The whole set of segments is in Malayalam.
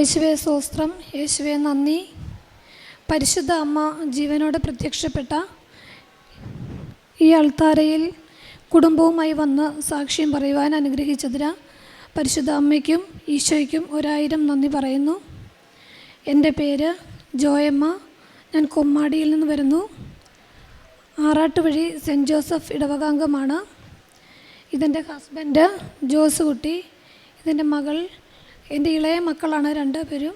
യേശുവെ സോസ്ത്രം യേശുവെ നന്ദി. പരിശുദ്ധ അമ്മ ജീവനോട് പ്രത്യക്ഷപ്പെട്ട ഈ അൾത്താരയിൽ കുടുംബവുമായി വന്ന് സാക്ഷ്യം പറയുവാൻ അനുഗ്രഹിച്ചതിന് പരിശുദ്ധ അമ്മയ്ക്കും ഈശോയ്ക്കും ഒരായിരം നന്ദി പറയുന്നു. എന്റെ പേര് ജോയമ്മ. ഞാൻ കൊമ്മാടിയിൽ നിന്ന് വരുന്നു. ആറാട്ടുവഴി സെന്റ് ജോസഫ് ഇടവകാംഗമാണ്. ഇതെന്റെ ഹസ്ബൻഡ് ജോസ് കുട്ടി ഇതിന്റെ മകൾ എന്റെ ഇളയ മക്കളാണ് രണ്ട് പേരും.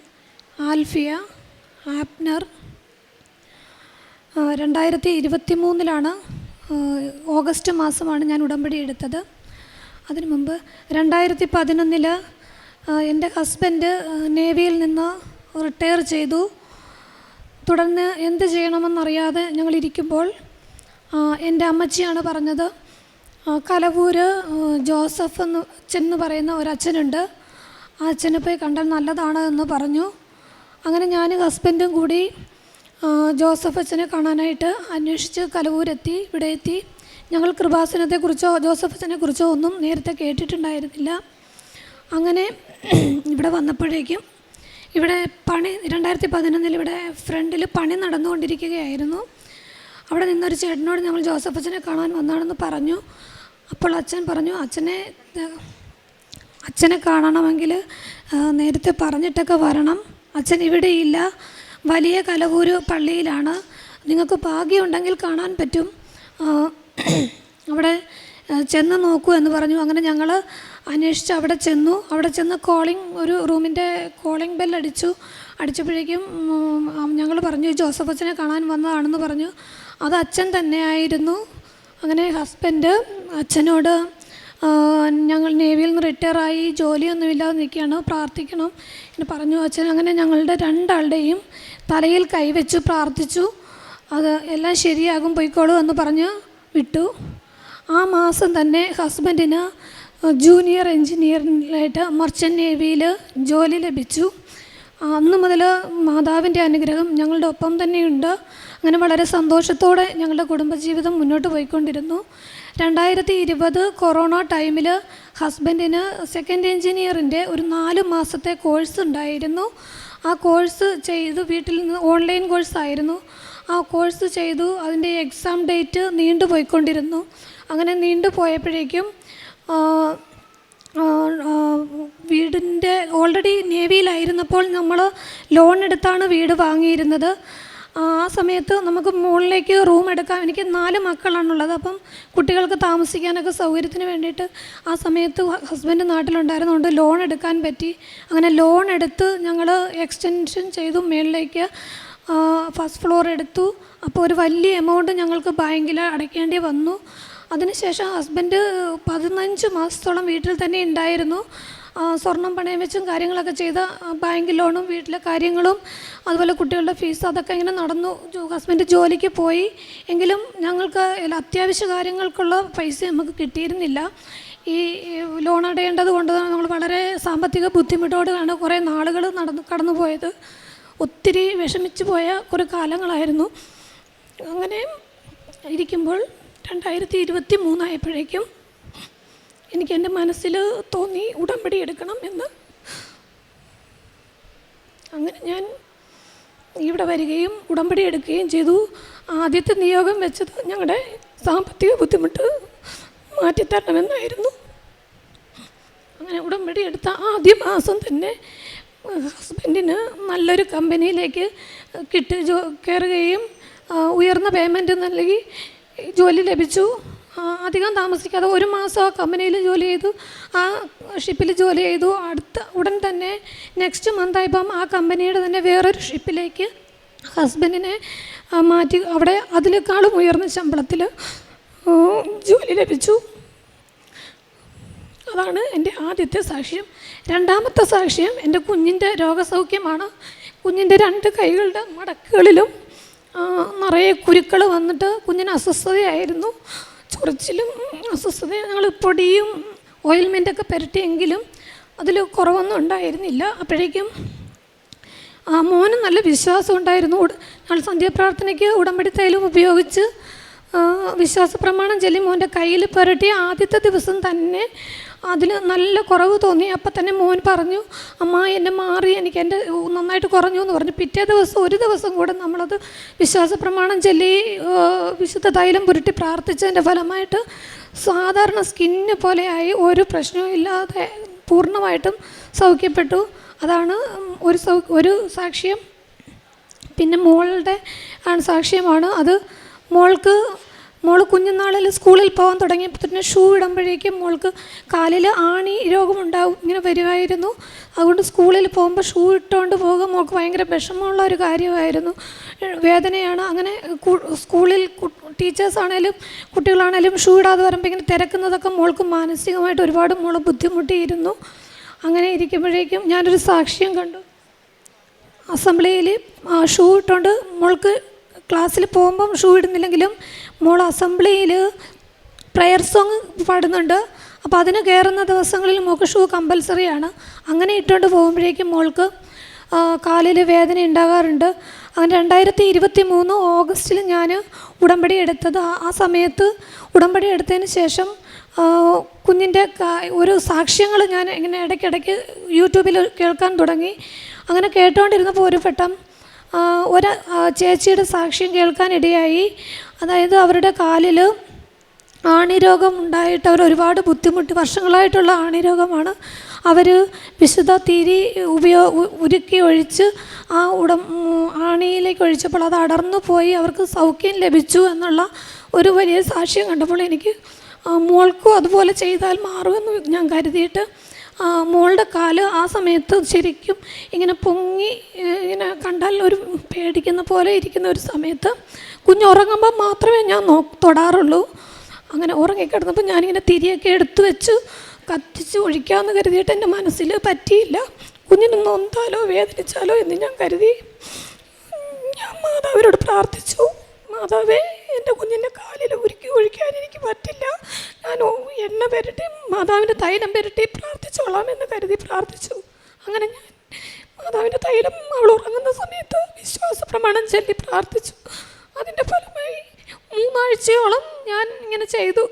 ആൽഫിയ ആപ്നർ. രണ്ടായിരത്തി ഇരുപത്തി മൂന്നിലാണ് ഓഗസ്റ്റ് മാസമാണ് ഞാൻ ഉടമ്പടി എടുത്തത്. അതിനു മുമ്പ് രണ്ടായിരത്തി പതിനൊന്നിൽ എന്റെ ഹസ്ബൻഡ് നേവിയിൽ നിന്ന് റിട്ടയർ ചെയ്തു. തുടർന്ന് എന്ത് ചെയ്യണമെന്നറിയാതെ ഞങ്ങളിരിക്കുമ്പോൾ എന്റെ അമ്മച്ചിയാണ് പറഞ്ഞത് കലവൂർ ജോസഫ് എന്ന് അച്ഛൻ പറയുന്ന ഒരച്ഛനുണ്ട്. ആ അച്ഛനെ പോയി കണ്ടാൽ നല്ലതാണ് എന്ന് പറഞ്ഞു. അങ്ങനെ ഞാൻ ഹസ്ബൻഡും കൂടി ജോസഫ് അച്ഛനെ കാണാനായിട്ട് അന്വേഷിച്ച് കലവൂരെത്തി ഇവിടെ എത്തി ഞങ്ങൾ കൃപാസനത്തെക്കുറിച്ചോ ജോസഫ് അച്ഛനെ അച്ഛനെക്കുറിച്ചോ ഒന്നും നേരത്തെ കേട്ടിട്ടുണ്ടായിരുന്നില്ല. അങ്ങനെ ഇവിടെ വന്നപ്പോഴേക്കും ഇവിടെ പണി രണ്ടായിരത്തി പതിനൊന്നിൽ ഇവിടെ ഫ്രണ്ടിൽ പണി നടന്നുകൊണ്ടിരിക്കുകയായിരുന്നു. അവിടെ നിന്നൊരു ചേട്ടനോട് ഞങ്ങൾ ജോസഫ് അച്ഛനെ കാണാൻ വന്നാണെന്ന് പറഞ്ഞു. അപ്പോൾ അച്ഛൻ പറഞ്ഞു അച്ഛനെ അച്ഛനെ കാണണമെങ്കിൽ നേരത്തെ പറഞ്ഞിട്ടൊക്കെ വരണം. അച്ഛൻ ഇവിടെയില്ല. വലിയ കലവൂര് പള്ളിയിലാണ്. നിങ്ങൾക്ക് ഭാഗ്യമുണ്ടെങ്കിൽ കാണാൻ പറ്റും. അവിടെ ചെന്ന് നോക്കൂ എന്ന് പറഞ്ഞു. അങ്ങനെ ഞങ്ങൾ അന്വേഷിച്ച് അവിടെ ചെന്നു. അവിടെ ചെന്ന് കോളിംഗ് ഒരു റൂമിന്റെ കോളിംഗ് ബെൽ അടിച്ചു. അടിച്ചപ്പോഴേക്കും ഞങ്ങൾ പറഞ്ഞു ജോസഫ് അച്ഛനെ കാണാൻ വന്നതാണെന്ന് പറഞ്ഞു. അത് അച്ഛൻ തന്നെയായിരുന്നു. അങ്ങനെ ഹസ്ബൻഡ് അച്ഛനോട് ഞങ്ങൾ നേവിയിൽ നിന്ന് റിട്ടയറായി ജോലിയൊന്നുമില്ലാതെ നിൽക്കുകയാണ്. പ്രാർത്ഥിക്കണം. എന്ന് പറഞ്ഞു അച്ഛൻ അങ്ങനെ ഞങ്ങളുടെ രണ്ടാളുടെയും തലയിൽ കൈവച്ചു പ്രാർത്ഥിച്ചു. അത് എല്ലാം ശരിയാകും പോയിക്കോളൂ എന്ന് പറഞ്ഞ് വിട്ടു. ആ മാസം തന്നെ ഹസ്ബൻഡിന് ജൂനിയർ എൻജിനീയറിലായിട്ട് മർച്ചന്റ് നേവിയിൽ ജോലി ലഭിച്ചു. അന്ന് മുതൽ മാതാവിന്റെ അനുഗ്രഹം ഞങ്ങളുടെ ഒപ്പം തന്നെയുണ്ട്. അങ്ങനെ വളരെ സന്തോഷത്തോടെ ഞങ്ങളുടെ കുടുംബജീവിതം മുന്നോട്ട് പോയിക്കൊണ്ടിരുന്നു. രണ്ടായിരത്തി ഇരുപത് കൊറോണ ടൈമിൽ ഹസ്ബൻഡിന് സെക്കൻഡ് എഞ്ചിനീയറിന്റെ ഒരു നാല് മാസത്തെ കോഴ്സ് ഉണ്ടായിരുന്നു. ആ കോഴ്സ് ചെയ്ത് വീട്ടിൽ നിന്ന് ഓൺലൈൻ കോഴ്സായിരുന്നു ആ കോഴ്സ് ചെയ്തു അതിന്റെ എക്സാം ഡേറ്റ് നീണ്ടുപോയിക്കൊണ്ടിരുന്നു അങ്ങനെ നീണ്ടു പോയപ്പോഴേക്കും വീടിന്റെ ഓൾറെഡി നേവിയിലായിരുന്നപ്പോൾ നമ്മൾ ലോൺ എടുത്താണ് വീട് വാങ്ങിയിരുന്നത്. ആ സമയത്ത് നമുക്ക് മുകളിലേക്ക് റൂം എടുക്കാം. എനിക്ക് നാല് മക്കളാണുള്ളത്. അപ്പം കുട്ടികൾക്ക് താമസിക്കാനൊക്കെ സൗകര്യത്തിന് വേണ്ടിയിട്ട് ആ സമയത്ത് ഹസ്ബൻഡ് നാട്ടിലുണ്ടായിരുന്നതുകൊണ്ട് ലോൺ എടുക്കാൻ പറ്റി. അങ്ങനെ ലോൺ എടുത്ത് ഞങ്ങൾ എക്സ്റ്റൻഷൻ ചെയ്തു. മുകളിലേക്ക് ഫസ്റ്റ് ഫ്ലോർ എടുത്തു. അപ്പോൾ ഒരു വലിയ എമൗണ്ട് ഞങ്ങൾക്ക് ബാങ്കിൽ അടയ്ക്കേണ്ടി വന്നു. അതിനുശേഷം ഹസ്ബൻഡ് പതിനഞ്ച് മാസത്തോളം വീട്ടിൽ തന്നെ ഉണ്ടായിരുന്നു. സ്വർണം പണയം വെച്ചും കാര്യങ്ങളൊക്കെ ചെയ്ത് ബാങ്ക് ലോണും വീട്ടിലെ കാര്യങ്ങളും അതുപോലെ കുട്ടികളുടെ ഫീസ് അതൊക്കെ ഇങ്ങനെ നടന്നു. ഹസ്ബൻഡ് ജോലിക്ക് പോയി. എങ്കിലും ഞങ്ങൾക്ക് അത്യാവശ്യ കാര്യങ്ങൾക്കുള്ള പൈസ നമുക്ക് കിട്ടിയിരുന്നില്ല. ഈ ലോൺ അടയേണ്ടത് കൊണ്ട് നമ്മൾ വളരെ സാമ്പത്തിക ബുദ്ധിമുട്ടോടെയാണ് കുറേ നാളുകൾ നടന്ന് കടന്നു പോയത് ഒത്തിരി വിഷമിച്ച് പോയ കുറേ കാലങ്ങളായിരുന്നു. അങ്ങനെ ഇരിക്കുമ്പോൾ രണ്ടായിരത്തി ഇരുപത്തി മൂന്നായപ്പോഴേക്കും എനിക്ക് എന്റെ മനസ്സിൽ തോന്നി ഉടമ്പടി എടുക്കണം എന്ന്. അങ്ങനെ ഞാൻ ഇവിടെ വരികയും ഉടമ്പടി എടുക്കുകയും ചെയ്തു. ആദ്യത്തെ നിയോഗം വെച്ചത് ഞങ്ങളുടെ സാമ്പത്തിക ബുദ്ധിമുട്ട് മാറ്റിത്തരണമെന്നായിരുന്നു. അങ്ങനെ ഉടമ്പടി എടുത്ത ആദ്യ മാസം തന്നെ ഹസ്ബൻഡിന് നല്ലൊരു കമ്പനിയിലേക്ക് കിട്ടി ജോ കയറുകയും ഉയർന്ന പേയ്മെന്റ് നൽകി ജോലി ലഭിച്ചു. അധികം താമസിക്കാതെ ഒരു മാസം ആ കമ്പനിയിൽ ജോലി ചെയ്തു. ആ ഷിപ്പിൽ ജോലി ചെയ്തു. അടുത്ത ഉടൻ തന്നെ നെക്സ്റ്റ് മന്ത് ആയപ്പം ആ കമ്പനിയുടെ തന്നെ വേറൊരു ഷിപ്പിലേക്ക് ഹസ്ബൻഡിനെ മാറ്റി. അവിടെ അതിനേക്കാളും ഉയർന്ന ശമ്പളത്തിൽ ജോലി ലഭിച്ചു. അതാണ് എന്റെ ആദ്യത്തെ സാക്ഷ്യം. രണ്ടാമത്തെ സാക്ഷ്യം എന്റെ കുഞ്ഞിന്റെ രോഗസൗഖ്യമാണ്. കുഞ്ഞിന്റെ രണ്ട് കൈകളുടെ മടക്കുകളിലും നിറയെ കുരുക്കൾ വന്നിട്ട് കുഞ്ഞിന് അസ്വസ്ഥതയായിരുന്നു. ചൊറിച്ചിലും അസ്വസ്ഥത ഞങ്ങൾ പൊടിയും ഓയിൽമെന്റൊക്കെ പുരട്ടിയെങ്കിലും അതിൽ കുറവൊന്നും ഉണ്ടായിരുന്നില്ല. അപ്പോഴേക്കും ആ മോന് നല്ല വിശ്വാസം ഉണ്ടായിരുന്നു. ഞങ്ങൾ സന്ധ്യാപ്രാർത്ഥനയ്ക്ക് ഉടമ്പടി തൈലം ഉപയോഗിച്ച് വിശ്വാസ പ്രമാണം ചൊല്ലി മോന്റെ കയ്യിൽ പുരട്ടി ആദ്യത്തെ ദിവസം തന്നെ അതിൽ നല്ല കുറവ് തോന്നി. അപ്പം തന്നെ മോൻ പറഞ്ഞു അമ്മ എന്നെ മാറി എനിക്ക് എന്റെ നന്നായിട്ട് കുറഞ്ഞു എന്ന് പറഞ്ഞു. പിറ്റേ ദിവസം ഒരു ദിവസം കൂടെ നമ്മളത് വിശ്വാസ പ്രമാണം ചൊല്ലി വിശുദ്ധ തൈലം പുരട്ടി പ്രാർത്ഥിച്ചതിന്റെ ഫലമായിട്ട് സാധാരണ സ്കിന്ന് പോലെയായി ഒരു പ്രശ്നവും ഇല്ലാതെ പൂർണമായിട്ടും സൗഖ്യപ്പെട്ടു. അതാണ് ഒരു സൗ ഒരു സാക്ഷ്യം. പിന്നെ മോളുടെ ആണ് സാക്ഷ്യമാണ് അത്. മോൾക്ക് മോൾ കുഞ്ഞുനാളിൽ സ്കൂളിൽ പോകാൻ തുടങ്ങിയപ്പോൾ തന്നെ ഷൂ ഇടുമ്പോഴേക്കും മോൾക്ക് കാലിൽ ആണി രോഗമുണ്ടാവും ഇങ്ങനെ വരുമായിരുന്നു അതുകൊണ്ട് സ്കൂളിൽ പോകുമ്പോൾ ഷൂ ഇട്ടുകൊണ്ട് പോകുക മോൾക്ക് ഭയങ്കര വിഷമമുള്ള ഒരു കാര്യമായിരുന്നു. വേദനയാണ്. അങ്ങനെ സ്കൂളിൽ ടീച്ചേഴ്സ് ആണേലും കുട്ടികളാണേലും ഷൂ ഇടാതെ വരുമ്പോൾ ഇങ്ങനെ തിരക്കുന്നതൊക്കെ മോൾക്ക് മാനസികമായിട്ട് ഒരുപാട് മോൾ ബുദ്ധിമുട്ടിയിരുന്നു. അങ്ങനെ ഇരിക്കുമ്പോഴേക്കും ഞാനൊരു സാക്ഷ്യം കണ്ടു. അസംബ്ലിയിൽ ഷൂ ഇട്ടുകൊണ്ട് മോൾക്ക് ക്ലാസ്സിൽ പോകുമ്പം ഷൂ ഇടുന്നില്ലെങ്കിലും മോൾ അസംബ്ലിയിൽ പ്രയർ സോങ് പാടുന്നുണ്ട്. അപ്പോൾ അതിന് കയറുന്ന ദിവസങ്ങളിൽ മോൾക്ക് ഷൂ കമ്പൽസറിയാണ് അങ്ങനെ ഇട്ടുകൊണ്ട് പോകുമ്പോഴേക്കും മോൾക്ക് കാലിൽ വേദന ഉണ്ടാകാറുണ്ട്. അങ്ങനെ രണ്ടായിരത്തി ഇരുപത്തി മൂന്ന് ഓഗസ്റ്റിൽ ഞാൻ ഉടമ്പടി എടുത്തത്. ആ- സമയത്ത് ഉടമ്പടി എടുത്തതിന് ശേഷം കുഞ്ഞിന്റെ ഒരു സാക്ഷ്യങ്ങൾ ഞാൻ ഇങ്ങനെ ഇടയ്ക്കിടയ്ക്ക് യൂട്യൂബിൽ കേൾക്കാൻ തുടങ്ങി. അങ്ങനെ കേട്ടുകൊണ്ടിരുന്നപ്പോൾ ഒരു വട്ടം ആ, ഒരു ചേച്ചിയുടെ സാക്ഷ്യം കേൾക്കാനിടയായി അതായത് അവരുടെ കാലിൽ ആണിരോഗം ഉണ്ടായിട്ട് അവർ ഒരുപാട് ബുദ്ധിമുട്ടി വർഷങ്ങളായിട്ടുള്ള ആണിരോഗമാണ്. അവർ വിശുദ്ധ തിരി ഉപയോ ഉരുക്കി ഒഴിച്ച് ആ ഉടം ആണിയിലേക്ക് ഒഴിച്ചപ്പോൾ അത് അടർന്നു പോയി. അവർക്ക് സൗഖ്യം ലഭിച്ചു എന്നുള്ള ഒരു വലിയ സാക്ഷ്യം കണ്ടപ്പോൾ എനിക്ക് മോൾക്കും അതുപോലെ ചെയ്താൽ മാറുമെന്ന് ഞാൻ കരുതിയിട്ട് മോളുടെ കാൽ ആ സമയത്ത് ശരിക്കും ഇങ്ങനെ പൊങ്ങി ഇങ്ങനെ കണ്ടാൽ ഒരു പേടിക്കുന്ന പോലെ ഇരിക്കുന്ന ഒരു സമയത്ത് കുഞ്ഞ് ഉറങ്ങുമ്പോൾ മാത്രമേ ഞാൻ നോ തൊടാറുള്ളൂ. അങ്ങനെ ഉറങ്ങിക്കിടന്നപ്പോൾ ഞാനിങ്ങനെ തിരിയൊക്കെ എടുത്തു വെച്ച് കത്തിച്ച് ഒഴിക്കാമെന്ന് കരുതിയിട്ട് എന്റെ മനസ്സിൽ പറ്റിയില്ല. കുഞ്ഞിന് നൊന്താലോ വേദനിച്ചാലോ എന്ന് ഞാൻ കരുതി. ഞാൻ മാതാവിനോട് പ്രാർത്ഥിച്ചു. മാതാവേ എന്റെ കുഞ്ഞിന്റെ കാലിൽ ഉരുക്കി ഒഴിക്കാൻ എനിക്ക് പറ്റില്ല ഞാൻ ഓ- എണ്ണ പെരട്ടി മാതാവിന്റെ തൈലം പെരട്ടി പ്രാർത്ഥിച്ചോളാം എന്ന് കരുതി പ്രാർത്ഥിച്ചു. അങ്ങനെ ഞാൻ മാതാവിന്റെ തൈലം അവൾ ഉറങ്ങുന്ന സമയത്ത് വിശ്വാസ പ്രമാണം ചൊല്ലി പ്രാർത്ഥിച്ചു. അതിന്റെ ഫലമായി മൂന്നാഴ്ചയോളം ഞാൻ ഇങ്ങനെ ചെയ്തു.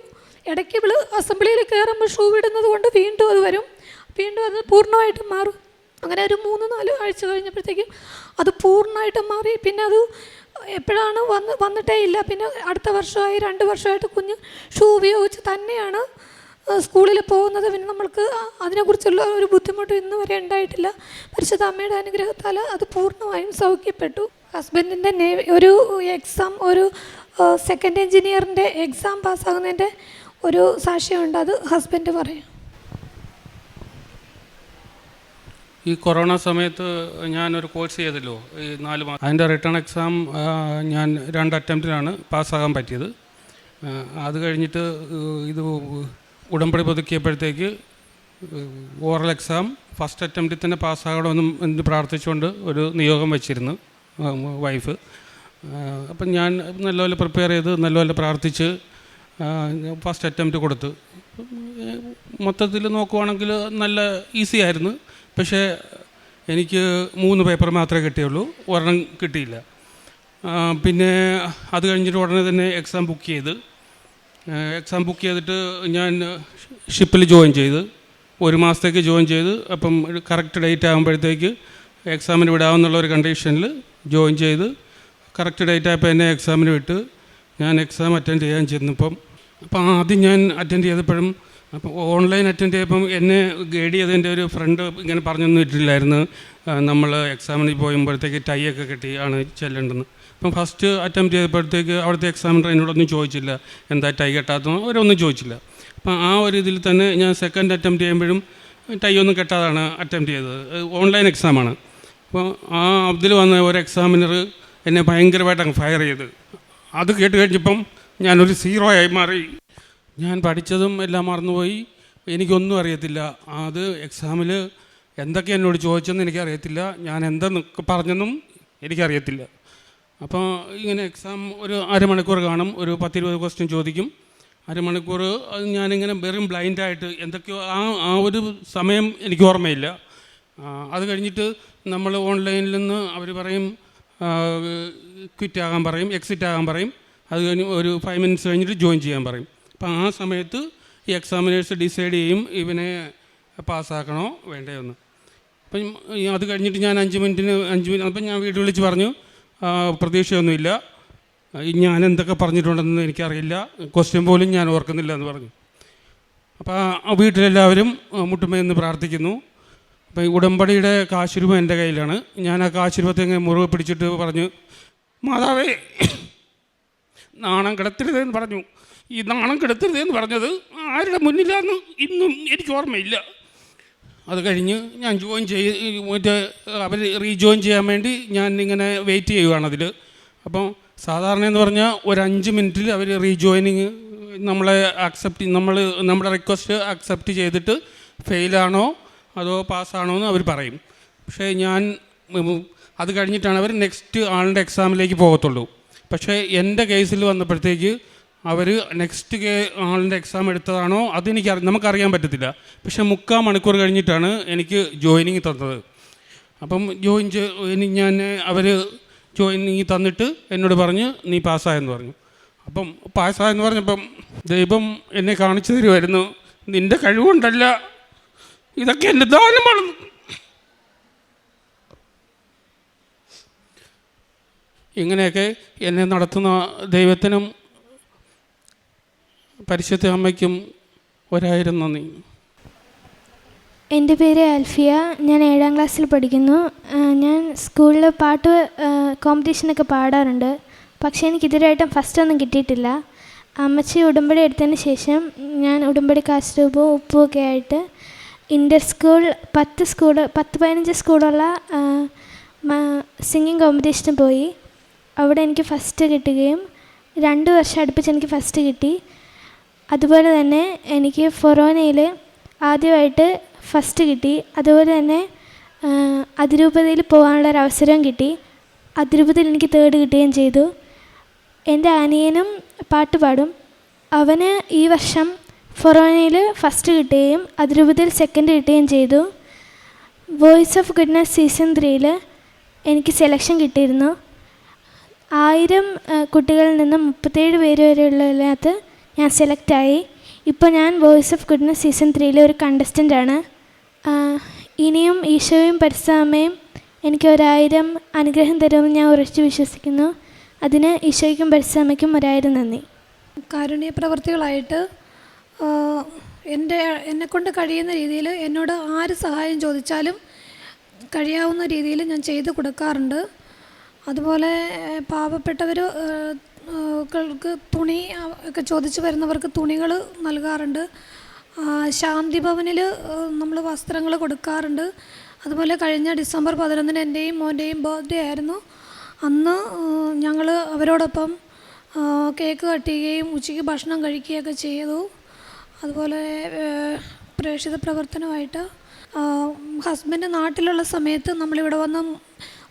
ഇടയ്ക്ക് ഇവൾ അസംബ്ലിയിൽ കയറുമ്പോൾ ഷൂ ഇടുന്നത് കൊണ്ട് വീണ്ടും അത് വരും. വീണ്ടും അത് പൂർണമായിട്ടും മാറും. അങ്ങനെ ഒരു മൂന്ന് നാല് ആഴ്ച കഴിഞ്ഞപ്പോഴത്തേക്കും അത് പൂർണമായിട്ടും മാറി. പിന്നെ അത് എപ്പോഴാണ് വന്ന് വന്നിട്ടേ ഇല്ല. പിന്നെ അടുത്ത വർഷമായി രണ്ട് വർഷമായിട്ട് കുഞ്ഞ് ഷൂ ഉപയോഗിച്ച് തന്നെയാണ് സ്കൂളിൽ പോകുന്നത്. പിന്നെ നമ്മൾക്ക് അതിനെക്കുറിച്ചുള്ള ഒരു ബുദ്ധിമുട്ട് ഇന്ന് വരെ ഉണ്ടായിട്ടില്ല. പരിശുദ്ധ അമ്മയുടെ അനുഗ്രഹത്താൽ അത് പൂർണമായും സൗഖ്യപ്പെട്ടു. ഹസ്ബൻഡിന്റെ നേവി ഒരു എക്സാം ഒരു സെക്കൻഡ് എഞ്ചിനീയറിന്റെ എക്സാം പാസ്സാകുന്നതിന്റെ ഒരു സാക്ഷ്യമുണ്ട്. അത് ഹസ്ബൻഡ് പറയും. ഈ കൊറോണ സമയത്ത് ഞാനൊരു കോഴ്സ് ചെയ്തല്ലോ. ഈ നാല് മാസം. അതിന്റെ റിട്ടേൺ എക്സാം ഞാൻ രണ്ട് അറ്റംപ്റ്റിനാണ് പാസ്സാകാൻ പറ്റിയത്. അത് കഴിഞ്ഞിട്ട് ഇത് ഉടമ്പടി പുതുക്കിയപ്പോഴത്തേക്ക് ഓറൽ എക്സാം ഫസ്റ്റ് അറ്റംപ്റ്റിൽ തന്നെ പാസ്സാകണമെന്നും എന്ന് പ്രാർത്ഥിച്ചുകൊണ്ട് ഒരു നിയോഗം വെച്ചിരുന്നു വൈഫ്. അപ്പം ഞാൻ നല്ലപോലെ പ്രിപ്പയർ ചെയ്ത് നല്ലപോലെ പ്രാർത്ഥിച്ച് ഫസ്റ്റ് അറ്റംപ്റ്റ് കൊടുത്ത്. മൊത്തത്തിൽ നോക്കുവാണെങ്കിൽ നല്ല ഈസി ആയിരുന്നു. പക്ഷേ എനിക്ക് മൂന്ന് പേപ്പർ മാത്രമേ കിട്ടിയുള്ളൂ. ഒരെണ്ണം കിട്ടിയില്ല. പിന്നെ അത് കഴിഞ്ഞിട്ട് ഉടനെ തന്നെ എക്സാം ബുക്ക് ചെയ്ത്. എക്സാം ബുക്ക് ചെയ്തിട്ട് ഞാൻ ഷിപ്പിൽ ജോയിൻ ചെയ്ത്. ഒരു മാസത്തേക്ക് ജോയിൻ ചെയ്ത്. അപ്പം കറക്റ്റ് ഡേറ്റ് ആകുമ്പോഴത്തേക്ക് എക്സാമിന് വിടാമെന്നുള്ള ഒരു കണ്ടീഷനിൽ ജോയിൻ ചെയ്ത് കറക്റ്റ് ഡേറ്റ് ആയപ്പോൾ എന്നെ എക്സാമിന് വിട്ട് ഞാൻ എക്സാം അറ്റൻഡ് ചെയ്യാൻ ചെന്നപ്പം. അപ്പം ആദ്യം ഞാൻ അറ്റൻഡ് ചെയ്തപ്പോഴും അപ്പോൾ ഓൺലൈൻ അറ്റൻഡ് ചെയ്തപ്പം എന്നെ ഗൈഡ് ചെയ്തതിന്റെ ഒരു ഫ്രണ്ട് ഇങ്ങനെ പറഞ്ഞൊന്നും ഇട്ടില്ലായിരുന്നു. നമ്മൾ എക്സാമിന് പോകുമ്പോഴത്തേക്ക് ടൈ ഒക്കെ കെട്ടി ആണ് ചെല്ലേണ്ടതെന്ന് അപ്പം ഫസ്റ്റ് അറ്റംപ്റ്റ് ചെയ്തപ്പോഴത്തേക്ക് അവിടുത്തെ എക്സാമിനർ എന്നോടൊന്നും ചോദിച്ചില്ല. എന്താ ടൈ കെട്ടാത്തതെന്ന് അവരൊന്നും ചോദിച്ചില്ല. അപ്പം ആ ഒരു ഇതിൽ തന്നെ ഞാൻ സെക്കൻഡ് അറ്റംപ്റ്റ് ചെയ്യുമ്പോഴും ടൈ ഒന്നും കെട്ടാതാണ് അറ്റംപ്റ്റ് ചെയ്തത്. ഓൺലൈൻ എക്സാമാണ് അപ്പോൾ ആ അതിൽ വന്ന ഒരു എക്സാമിനർ എന്നെ ഭയങ്കരമായിട്ട് അങ്ങ് ഫയർ ചെയ്ത്. അത് കേട്ട് കഴിഞ്ഞപ്പം ഞാനൊരു സീറോ ആയി മാറി. ഞാൻ പഠിച്ചതും എല്ലാം മറന്നുപോയി. എനിക്കൊന്നും അറിയത്തില്ല. അത് എക്സാമിൽ എന്തൊക്കെ എന്നോട് ചോദിച്ചെന്ന് എനിക്കറിയത്തില്ല. ഞാൻ എന്തെന്ന് പറഞ്ഞെന്നും എനിക്കറിയത്തില്ല. അപ്പോൾ ഇങ്ങനെ എക്സാം ഒരു അരമണിക്കൂർ കാണും. ഒരു പത്തിരുപത് ക്വസ്റ്റ്യൻ ചോദിക്കും. അരമണിക്കൂർ അത് ഞാനിങ്ങനെ വെറും ബ്ലൈൻഡായിട്ട് എന്തൊക്കെയോ ആ ആ ഒരു സമയം എനിക്ക് ഓർമ്മയില്ല. അത് കഴിഞ്ഞിട്ട് നമ്മൾ ഓൺലൈനിൽ നിന്ന് അവർ പറയും ക്വിറ്റ് ആകാൻ പറയും എക്സിറ്റ് ആകാൻ പറയും. അത് കഴിഞ്ഞ് ഒരു ഫൈവ് മിനിറ്റ്സ് കഴിഞ്ഞിട്ട് ജോയിൻ ചെയ്യാൻ പറയും. അപ്പം ആ സമയത്ത് ഈ എക്സാമിനേഴ്സ് ഡിസൈഡ് ചെയ്യും ഇവനെ പാസ്സാക്കണോ വേണ്ടതെന്ന് അപ്പം അത് കഴിഞ്ഞിട്ട് ഞാൻ അഞ്ച് മിനിറ്റിന് അഞ്ച് മിനിറ്റ് അപ്പം ഞാൻ വീട്ടിൽ വിളിച്ച് പറഞ്ഞു പ്രതീക്ഷയൊന്നുമില്ല. ഞാൻ എന്തൊക്കെ പറഞ്ഞിട്ടുണ്ടെന്ന് എനിക്കറിയില്ല. ക്വസ്റ്റ്യൻ പോലും ഞാൻ ഓർക്കുന്നില്ല എന്ന് പറഞ്ഞു. അപ്പോൾ ആ വീട്ടിലെല്ലാവരും മുട്ടുമ്മയെന്ന് പ്രാർത്ഥിക്കുന്നു. അപ്പോൾ ഈ ഉടമ്പടിയുടെ കാശുരൂപം എന്റെ കയ്യിലാണ്. ഞാൻ ആ കാശുരൂപത്തെ ഇങ്ങനെ മുറിവ് പിടിച്ചിട്ട് പറഞ്ഞു മാതാവേ നാണം കിടത്തരുതെന്ന് പറഞ്ഞു. ഈ നാണം കെടുത്തരുത് എന്ന് പറഞ്ഞത് ആരുടെ മുന്നിലാന്ന് ഇന്നും എനിക്ക് ഓർമ്മയില്ല. അത് കഴിഞ്ഞ് ഞാൻ ജോയിൻ ചെയ്ത് മറ്റേ അവർ റീജോയിൻ ചെയ്യാൻ വേണ്ടി ഞാൻ ഇങ്ങനെ വെയിറ്റ് ചെയ്യുകയാണ് അതിൽ അപ്പം സാധാരണ എന്ന് പറഞ്ഞാൽ ഒരു അഞ്ച് മിനിറ്റിൽ അവർ റീജോയിനിങ് നമ്മളെ അക്സെപ്റ്റ് നമ്മൾ നമ്മുടെ റിക്വസ്റ്റ് അക്സെപ്റ്റ് ചെയ്തിട്ട് ഫെയിലാണോ അതോ പാസ്സാണോ എന്ന് അവർ പറയും. പക്ഷേ ഞാൻ അത് കഴിഞ്ഞിട്ടാണ് അവർ നെക്സ്റ്റ് ആളുടെ എക്സാമിലേക്ക് പോകത്തുള്ളൂ. പക്ഷേ എന്റെ കേസിൽ വന്നപ്പോഴത്തേക്ക് അവർ നെക്സ്റ്റ് കേ ആളിന്റെ എക്സാം എടുത്തതാണോ? അതെനിക്ക് നമുക്കറിയാൻ പറ്റത്തില്ല. പക്ഷേ മുക്കാൽ മണിക്കൂർ കഴിഞ്ഞിട്ടാണ് എനിക്ക് ജോയിനിങ് തന്നത്. അപ്പം ജോയിൻ ചെയ് ഞാൻ അവർ ജോയിനിങ് തന്നിട്ട് എന്നോട് പറഞ്ഞ് നീ പാസ്സായെന്ന് പറഞ്ഞു. അപ്പം പാസ്സായെന്ന് പറഞ്ഞപ്പം ദൈവം എന്നെ കാണിച്ചു തരുമായിരുന്നു നിന്റെ കഴിവുണ്ടല്ല ഇതൊക്കെ എന്റെ ദാനമാണ്. ഇങ്ങനെയൊക്കെ എന്നെ നടത്തുന്ന ദൈവത്തിനും പരിശുദ്ധ അമ്മയ്ക്കും ഒരായിരം നന്ദി. എന്റെ പേര് അൽഫിയ. ഞാൻ ഏഴാം ക്ലാസ്സിൽ പഠിക്കുന്നു. ഞാൻ സ്കൂളിൽ പാട്ട് കോമ്പറ്റീഷനൊക്കെ പാടാറുണ്ട്. പക്ഷേ എനിക്ക് ഇതുവരെയായിട്ടും ഫസ്റ്റ് ഒന്നും കിട്ടിയിട്ടില്ല. അമ്മച്ചി ഉടുമ്പടി എടുത്തതിന് ശേഷം ഞാൻ ഉടുമ്പടി കാശ്രൂപവും ഉപ്പും ഒക്കെ ആയിട്ട് ഇന്റർ സ്കൂൾ പത്ത് സ്കൂൾ പത്ത് പതിനഞ്ച് സ്കൂളുള്ള സിംഗിങ് കോമ്പറ്റീഷന് പോയി. അവിടെ എനിക്ക് ഫസ്റ്റ് കിട്ടുകയും രണ്ട് വർഷം അടുപ്പിച്ച് എനിക്ക് ഫസ്റ്റ് കിട്ടി. അതുപോലെ തന്നെ എനിക്ക് ഫൊറോനയിൽ ആദ്യമായിട്ട് ഫസ്റ്റ് കിട്ടി. അതുപോലെ തന്നെ അതിരൂപതയിൽ പോകാനുള്ള അവസരം കിട്ടി. അതിരൂപതയിൽ എനിക്ക് തേർഡ് കിട്ടുകയും ചെയ്തു. എന്റെ അനിയനും പാട്ട് പാടും. അവന് ഈ വർഷം ഫൊറോനയിൽ ഫസ്റ്റ് കിട്ടുകയും അതിരൂപതയിൽ സെക്കൻഡ് കിട്ടുകയും ചെയ്തു. വോയിസ് ഓഫ് ഗുഡ്നസ് സീസൺ ത്രീയിൽ എനിക്ക് സെലക്ഷൻ കിട്ടിയിരുന്നു. ആയിരം കുട്ടികളിൽ നിന്ന് മുപ്പത്തേഴ് പേര് വരെയുള്ളതിനകത്ത് ഞാൻ സെലക്റ്റായി ഇപ്പോൾ ഞാൻ വോയിസ് ഓഫ് ഗുഡ്നസ് സീസൺ ത്രീയിലെ ഒരു കണ്ടസ്റ്റന്റ് ആണ്. ഇനിയും ഈശോയും പരിസാമയും എനിക്ക് ഒരായിരം അനുഗ്രഹം തരുമെന്ന് ഞാൻ ഉറച്ച് വിശ്വസിക്കുന്നു. അതിന് ഈശോയ്ക്കും പരിസാമയ്ക്കും ഒരായിരം നന്ദി. കാരുണ്യ പ്രവർത്തികളായിട്ട് എന്റെ എന്നെക്കൊണ്ട് കഴിയുന്ന രീതിയിൽ എന്നോട് ആര് സഹായം ചോദിച്ചാലും കഴിയാവുന്ന രീതിയിൽ ഞാൻ ചെയ്ത് കൊടുക്കാറുണ്ട്. അതുപോലെ പാവപ്പെട്ടവർ ക്ക് തുണി ഒക്കെ ചോദിച്ചു വരുന്നവർക്ക് തുണികൾ നൽകാറുണ്ട്. ശാന്തി ഭവനിൽ നമ്മൾ വസ്ത്രങ്ങൾ കൊടുക്കാറുണ്ട്. അതുപോലെ കഴിഞ്ഞ ഡിസംബർ പതിനൊന്നിന് എന്റെയും മോന്റെയും ബർത്ത്ഡേ ആയിരുന്നു. അന്ന് ഞങ്ങൾ അവരോടൊപ്പം കേക്ക് കട്ടുകയും ഉച്ചയ്ക്ക് ഭക്ഷണം കഴിക്കുകയൊക്കെ ചെയ്തു. അതുപോലെ പ്രേക്ഷിത പ്രവർത്തനമായിട്ട് ഹസ്ബൻഡ് നാട്ടിലുള്ള സമയത്ത് നമ്മളിവിടെ വന്ന്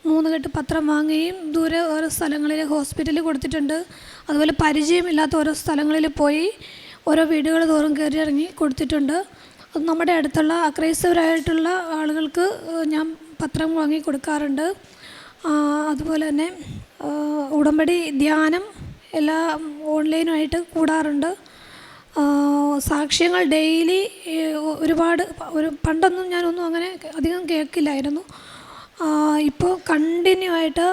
മൂന്ന് കെട്ട് പത്രം വാങ്ങുകയും ദൂരെ ഓരോ സ്ഥലങ്ങളിൽ ഹോസ്പിറ്റലിൽ കൊടുത്തിട്ടുണ്ട്. അതുപോലെ പരിചയമില്ലാത്ത ഓരോ സ്ഥലങ്ങളിൽ പോയി ഓരോ വീടുകൾ തോറും കയറി ഇറങ്ങി കൊടുത്തിട്ടുണ്ട്. അത് നമ്മുടെ അടുത്തുള്ള അക്രൈസ്തവരായിട്ടുള്ള ആളുകൾക്ക് ഞാൻ പത്രം വാങ്ങി കൊടുക്കാറുണ്ട്. അതുപോലെ തന്നെ ഉടമ്പടി ധ്യാനം എല്ലാം ഓൺലൈനുമായിട്ട് കൂടാറുണ്ട്. സാക്ഷ്യങ്ങൾ ഡെയിലി ഒരുപാട് ഒരു പണ്ടൊന്നും ഞാനൊന്നും അങ്ങനെ അധികം കേൾക്കില്ലായിരുന്നു. ഇപ്പോൾ കണ്ടിന്യൂ ആയിട്ട്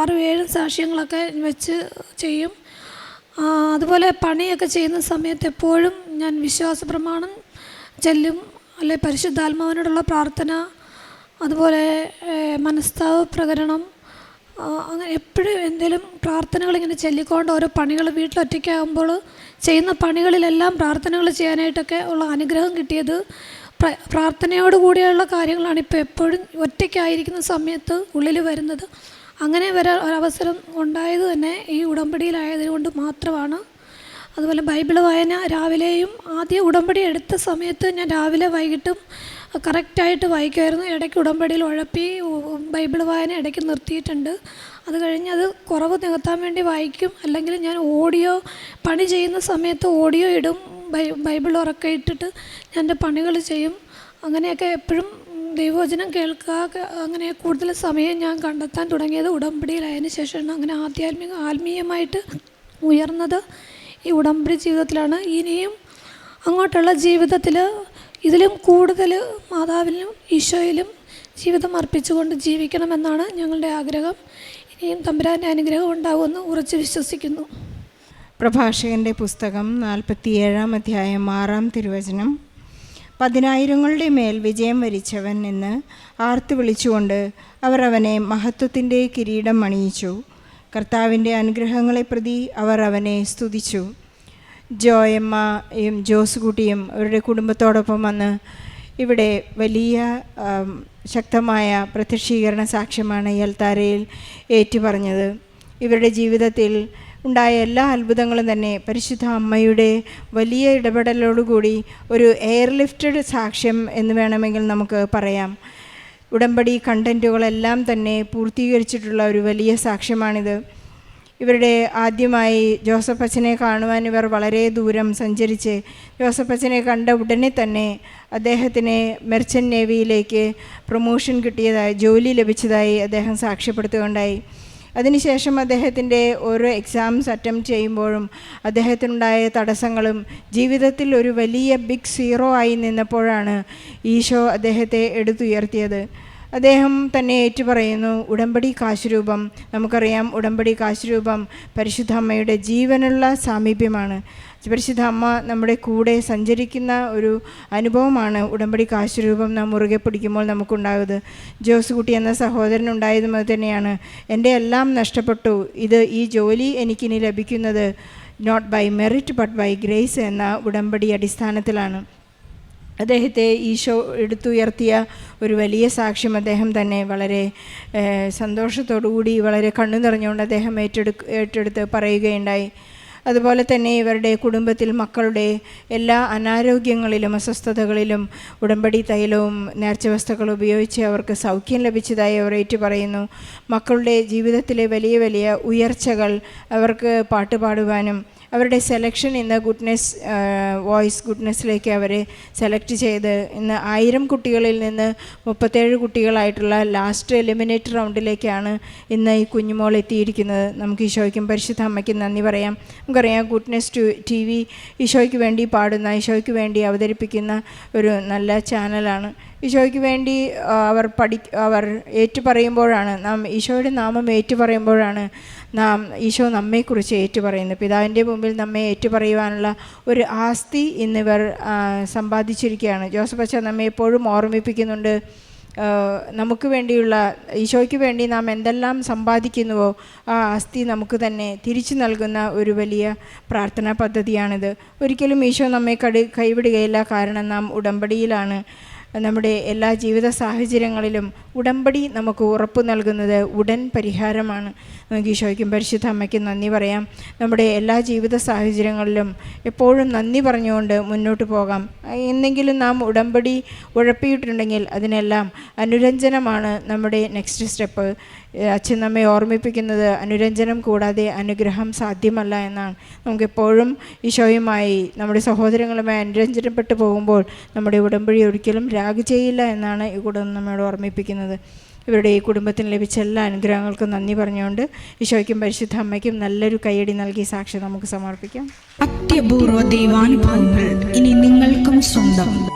ആറും ഏഴും സാക്ഷ്യങ്ങളൊക്കെ വെച്ച് ചെയ്യും. അതുപോലെ പണിയൊക്കെ ചെയ്യുന്ന സമയത്ത് എപ്പോഴും ഞാൻ വിശ്വാസ പ്രമാണം ചെല്ലും. അല്ലെ പരിശുദ്ധാത്മാവിനോടുള്ള പ്രാർത്ഥന അതുപോലെ മനസ്താവ് പ്രകരണം അങ്ങനെ എപ്പോഴും എന്തെങ്കിലും പ്രാർത്ഥനകൾ ഇങ്ങനെ ചൊല്ലിക്കൊണ്ട് ഓരോ പണികൾ വീട്ടിലൊറ്റയ്ക്കാകുമ്പോൾ ചെയ്യുന്ന പണികളിലെല്ലാം പ്രാർത്ഥനകൾ ചെയ്യാനായിട്ടൊക്കെ ഉള്ള അനുഗ്രഹം കിട്ടിയത് പ്രാർത്ഥനയോട് കൂടിയുള്ള കാര്യങ്ങളാണ് ഇപ്പോൾ എപ്പോഴും ഒറ്റയ്ക്കായിരിക്കുന്ന സമയത്ത് ഉള്ളിൽ വരുന്നത്. അങ്ങനെ വരാൻ ഒരവസരം ഉണ്ടായത് തന്നെ ഈ ഉടമ്പടിയിലായതുകൊണ്ട് മാത്രമാണ്. അതുപോലെ ബൈബിൾ വായന രാവിലെയും ആദ്യം ഉടമ്പടി എടുത്ത സമയത്ത് ഞാൻ രാവിലെ വൈകിട്ടും കറക്റ്റായിട്ട് വായിക്കുമായിരുന്നു. ഇടയ്ക്ക് ഉടമ്പടിയിൽ ഉഴപ്പി ബൈബിൾ വായന ഇടയ്ക്ക് നിർത്തിയിട്ടുണ്ട്. അത് കഴിഞ്ഞ് അത് കുറവ് നികത്താൻ വേണ്ടി വായിക്കും. അല്ലെങ്കിൽ ഞാൻ ഓഡിയോ പണി ചെയ്യുന്ന സമയത്ത് ഓഡിയോ ഇടും. ബൈബിൾ ഉറക്കെ ഇട്ടിട്ട് ഞാൻ എന്റെ പണികൾ ചെയ്യും. അങ്ങനെയൊക്കെ എപ്പോഴും ദൈവവചനം കേൾക്കുക അങ്ങനെ കൂടുതൽ സമയം ഞാൻ കണ്ടെത്താൻ തുടങ്ങിയത് ഉടമ്പടിയിലായതിനു ശേഷമാണ്. അങ്ങനെ ആധ്യാത്മിക ആത്മീയമായിട്ട് ഉയർന്നത് ഈ ഉടമ്പടി ജീവിതത്തിലാണ്. ഇനിയും അങ്ങോട്ടുള്ള ജീവിതത്തിൽ ഇതിലും കൂടുതൽ മാതാവിലും ഈശോയിലും ജീവിതം അർപ്പിച്ചുകൊണ്ട് ജീവിക്കണമെന്നാണ് ഞങ്ങളുടെ ആഗ്രഹം. ഇനിയും തമ്പുരാന്റെ അനുഗ്രഹം ഉണ്ടാകുമെന്ന് ഉറച്ച് വിശ്വസിക്കുന്നു. പ്രഭാഷകന്റെ പുസ്തകം നാൽപ്പത്തിയേഴാം അധ്യായം ആറാം തിരുവചനം. പതിനായിരങ്ങളുടെ മേൽ വിജയം വരിച്ചവൻ എന്ന് ആർത്തു വിളിച്ചുകൊണ്ട് അവർ അവനെ മഹത്വത്തിന്റെ കിരീടം അണിയിച്ചു. കർത്താവിന്റെ അനുഗ്രഹങ്ങളെ പ്രതി അവർ അവനെ സ്തുതിച്ചു. ജോയമ്മയും ജോസുകുട്ടിയും അവരുടെ കുടുംബത്തോടൊപ്പം വന്ന് ഇവിടെ വലിയ ശക്തമായ പ്രത്യക്ഷീകരണ സാക്ഷ്യമാണ് ഈ അൽത്താരയിൽ ഏറ്റുപറഞ്ഞത്. ഇവരുടെ ജീവിതത്തിൽ ഉണ്ടായ എല്ലാ അത്ഭുതങ്ങളും തന്നെ പരിശുദ്ധ അമ്മയുടെ വലിയ ഇടപെടലോടുകൂടി ഒരു എയർലിഫ്റ്റഡ് സാക്ഷ്യം എന്ന് വേണമെങ്കിൽ നമുക്ക് പറയാം. ഉടമ്പടി കണ്ടന്റുകളെല്ലാം തന്നെ പൂർത്തീകരിച്ചിട്ടുള്ള ഒരു വലിയ സാക്ഷ്യമാണിത്. ഇവരുടെ ആദ്യമായി ജോസഫ് അച്ഛനെ കാണുവാൻ ഇവർ വളരെ ദൂരം സഞ്ചരിച്ച് ജോസഫ് അച്ഛനെ കണ്ട ഉടനെ തന്നെ അദ്ദേഹത്തിന് മെർച്ചന്റ് നേവിയിലേക്ക് പ്രൊമോഷൻ കിട്ടിയതായി ജോലി ലഭിച്ചതായി അദ്ദേഹം സാക്ഷ്യപ്പെടുത്തുകയുണ്ടായി. അതിനുശേഷം അദ്ദേഹത്തിന്റെ ഓരോ എക്സാംസ് അറ്റംപ്റ്റ് ചെയ്യുമ്പോഴും അദ്ദേഹത്തിനുണ്ടായ തടസ്സങ്ങളും ജീവിതത്തിൽ ഒരു വലിയ ബിഗ് സീറോ ആയി നിന്നപ്പോഴാണ് ഈശോ അദ്ദേഹത്തെ എടുത്തുയർത്തിയത്. അദ്ദേഹം തന്നെ ഏറ്റുപറയുന്നു ഉടമ്പടി കാശുരൂപം. നമുക്കറിയാം ഉടമ്പടി കാശുരൂപം പരിശുദ്ധ അമ്മയുടെ ജീവനുള്ള സാമീപ്യമാണ്. പരിശുദ്ധ അമ്മ നമ്മുടെ കൂടെ സഞ്ചരിക്കുന്ന ഒരു അനുഭവമാണ് ഉടമ്പടി കാശുരൂപം നാം മുറുകെ പിടിക്കുമ്പോൾ നമുക്കുണ്ടാകുന്നത് ജോസ് കുട്ടി എന്ന സഹോദരൻ ഉണ്ടായത് മുതൽ തന്നെയാണ്. എന്റെ എല്ലാം നഷ്ടപ്പെട്ടു. ഇത് ഈ ജോലി എനിക്കിനി ലഭിക്കുന്നത് not by merit but by grace എന്ന ഉടമ്പടി അടിസ്ഥാനത്തിലാണ്. അദ്ദേഹത്തെ ഈശോ എടുത്തുയർത്തിയ ഒരു വലിയ സാക്ഷ്യം അദ്ദേഹം തന്നെ വളരെ സന്തോഷത്തോടു കൂടി വളരെ കണ്ണു നിറഞ്ഞുകൊണ്ട് അദ്ദേഹം ഏറ്റെടുക്ക് ഏറ്റെടുത്ത് പറയുകയുണ്ടായി. അതുപോലെ തന്നെ ഇവരുടെ കുടുംബത്തിൽ മക്കളുടെ എല്ലാ അനാരോഗ്യങ്ങളിലും അസ്വസ്ഥതകളിലും ഉടമ്പടി തൈലവും നേർച്ചവസ്തുക്കളും ഉപയോഗിച്ച് അവർക്ക് സൗഖ്യം ലഭിച്ചതായി അവർ ഏറ്റു പറയുന്നു മക്കളുടെ ജീവിതത്തിലെ വലിയ വലിയ ഉയർച്ചകൾ അവർക്ക് പാട്ട് പാടുവാനും അവരുടെ സെലക്ഷൻ ഇന്ന് ഗുഡ്നെസ് വോയിസ് ഗുഡ്നെസ്സിലേക്ക് അവരെ സെലക്ട് ചെയ്ത് ഇന്ന് ആയിരം കുട്ടികളിൽ നിന്ന് മുപ്പത്തേഴ് കുട്ടികളായിട്ടുള്ള ലാസ്റ്റ് എലിമിനേറ്റ് റൗണ്ടിലേക്കാണ് ഇന്ന് ഈ കുഞ്ഞുമോൾ എത്തിയിരിക്കുന്നത്. നമുക്ക് ഈശോയ്ക്കും പരിശുദ്ധ അമ്മയ്ക്കും നന്ദി പറയാം. നമുക്കറിയാം ഗുഡ്നെസ് ടു ടി വി ഈശോയ്ക്ക് വേണ്ടി പാടുന്ന ഈശോയ്ക്ക് വേണ്ടി അവതരിപ്പിക്കുന്ന ഒരു നല്ല ചാനലാണ് ഈശോയ്ക്ക് വേണ്ടി അവർ പഠി അവർ ഏറ്റുപറയുമ്പോഴാണ് നാം ഈശോയുടെ നാമം ഏറ്റു പറയുമ്പോഴാണ് നാം ഈശോ നമ്മെക്കുറിച്ച് ഏറ്റുപറയുന്നു. പിതാവിന്റെ മുമ്പിൽ നമ്മെ ഏറ്റുപറയുവാനുള്ള ഒരു ആസ്തി ഇന്നിവർ സമ്പാദിച്ചിരിക്കുകയാണ്. ജോസഫ് അച്ഛൻ നമ്മെ എപ്പോഴും ഓർമ്മിപ്പിക്കുന്നുണ്ട്. നമുക്ക് വേണ്ടിയുള്ള ഈശോയ്ക്ക് വേണ്ടി നാം എന്തെല്ലാം സമ്പാദിക്കുന്നുവോ ആ ആസ്തി നമുക്ക് തന്നെ തിരിച്ചു നൽകുന്ന ഒരു വലിയ പ്രാർത്ഥനാ പദ്ധതിയാണിത്. ഒരിക്കലും ഈശോ നമ്മെ കടി കൈവിടുകയില്ല. കാരണം നാം ഉടമ്പടിയിലാണ്. നമ്മുടെ എല്ലാ ജീവിത സാഹചര്യങ്ങളിലും ഉടമ്പടി നമുക്ക് ഉറപ്പ് നൽകുന്നത് ഉടൻ പരിഹാരമാണ്. നമുക്ക് ഈശോയ്ക്കും പരിശുദ്ധ അമ്മയ്ക്കും നന്ദി പറയാം. നമ്മുടെ എല്ലാ ജീവിത സാഹചര്യങ്ങളിലും എപ്പോഴും നന്ദി പറഞ്ഞുകൊണ്ട് മുന്നോട്ട് പോകാം. എന്തെങ്കിലും നാം ഉടമ്പടി ഉഴപ്പിയിട്ടുണ്ടെങ്കിൽ അതിനെല്ലാം അനുരഞ്ജനമാണ് നമ്മുടെ നെക്സ്റ്റ് സ്റ്റെപ്പ്. അച്ഛൻ നമ്മെ ഓർമ്മിപ്പിക്കുന്നത് അനുരഞ്ജനം കൂടാതെ അനുഗ്രഹം സാധ്യമല്ല എന്നാണ്. നമുക്കെപ്പോഴും ഈശോയുമായി നമ്മുടെ സഹോദരങ്ങളുമായി അനുരഞ്ജനപ്പെട്ടു പോകുമ്പോൾ നമ്മുടെ ഉടമ്പടി ഒരിക്കലും രാഗ് ചെയ്യില്ല എന്നാണ് ഈ കുടുംബം നമ്മോട് ഓർമ്മിപ്പിക്കുന്നത്. ഇവരുടെ ഈ കുടുംബത്തിന് ലഭിച്ച എല്ലാ അനുഗ്രഹങ്ങൾക്കും നന്ദി പറഞ്ഞുകൊണ്ട് ഈശോയ്ക്കും പരിശുദ്ധ അമ്മയ്ക്കും നല്ലൊരു കൈയടി നൽകി സാക്ഷി നമുക്ക് സമർപ്പിക്കാം. അത്യപൂർവ ദൈവാനുഭവങ്ങൾ ഇനി നിങ്ങൾക്കും സ്വന്തം.